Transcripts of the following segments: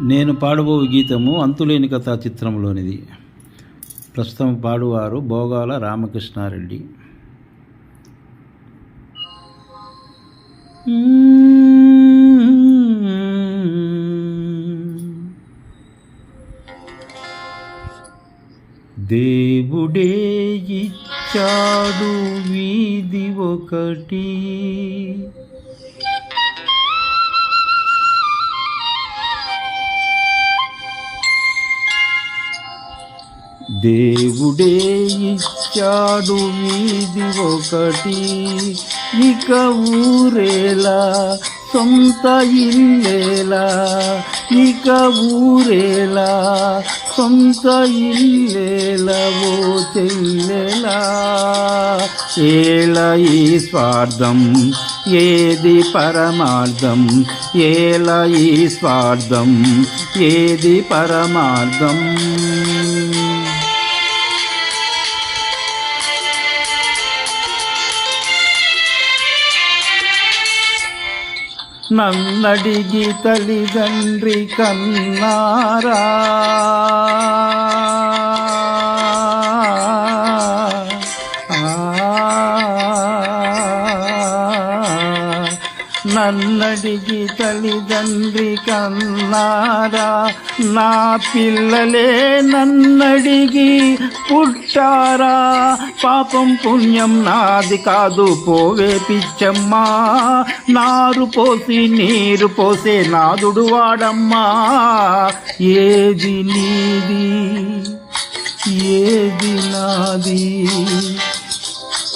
నేను పాడబోవు గీతము అంతులేని కథ చిత్రంలోనిది ప్రస్తుతం పాడువారు భోగాల రామకృష్ణారెడ్డి. దేవుడే ఇచ్చాడు వీధి ఒకటి. దేవుడే ఇచ్చాడు వీధి ఒకటి. ఇక ఊరేలా సొంత ఇల్లేలా. ఇక ఊరేలా సొంత ఇల్లేలా ఓ చెల్లెలా. ఏల ఈ స్వార్థం ఏది పరమార్థం? ఏల ఈ స్వార్థం ఏది పరమార్థం? నన్నడిగి తల్లిదండ్రి కన్నారా? నన్నడిగి తల్లిదండ్రి కన్నారా? నా పిల్లలే నన్నడిగి పుట్టారా? పాపం పుణ్యం నాది కాదు పోవే పిచ్చమ్మా. నారు పోసి నీరు పోసే నాదుడు వాడమ్మా. ఏది నీది? ఏది నాది?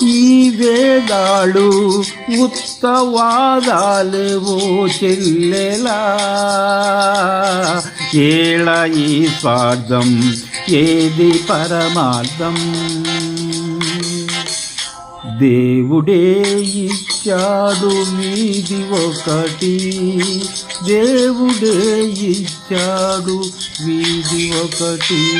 ఈ వేదాలు ఉత్తవాదాలేవో చెల్లెలా. ఏళ ఈ స్వార్థం ఏది పరమార్థం? దేవుడే ఇచ్చాడు మీది ఒకటి దేవుడే ఇచ్చాడు వీధి ఒకటి.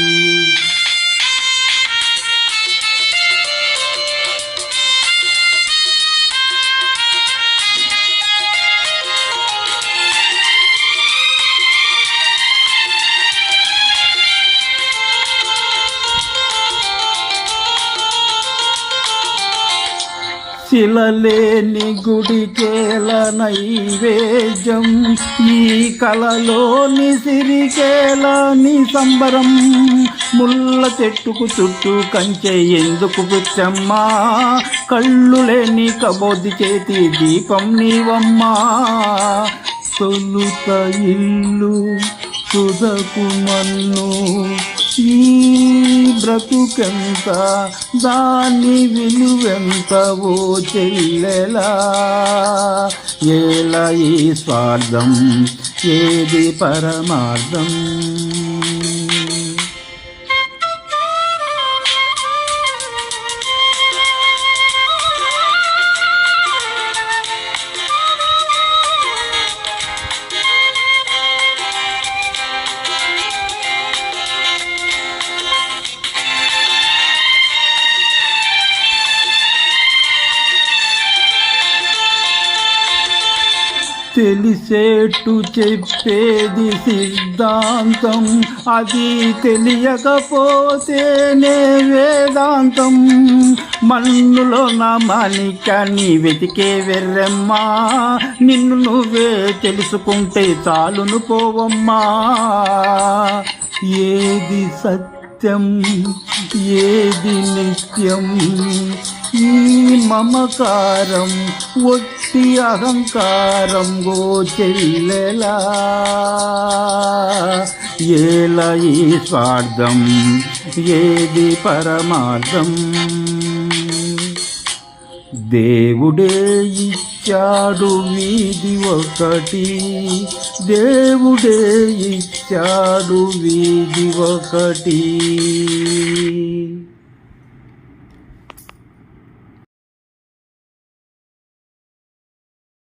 శిలలేని గుడికేల నైవేద్యం ఈ కలలోని సిరికేలని సంబరం ముళ్ళ చెట్టుకు చుట్టూ కంచె ఎందుకు పుచ్చమ్మా? కళ్ళు లేని కబోది చేతి దీపం నీవమ్మా. తొలుత ఇల్లు తుదకు మన్ను ఈ బ్రతుకెంత? దాని విలువెంత ఓ చెల్లెలా? ఏల ఈ స్వార్థం? ఏది పరమార్థం? తెలిసేట్టు చెప్పేది సిద్ధాంతం. అది తెలియకపోతేనే వేదాంతం. మన్నులో నా మాణిక్యాన్ని వెతికే వెర్రమ్మా. నిన్ను నువ్వే తెలుసుకుంటే చాలును పోవమ్మా. ఏది సత్యం ఏది నిత్యం? ఈ మమకారం ఒట్టి అహంకారం గోచెల్లెలా ఏల ఈ స్వార్థం ఏది పరమార్థం? దేవుడే ఇచ్చాడు వీధి ఒకటి దేవుడే ఇచ్చాడు వీధి ఒకటి.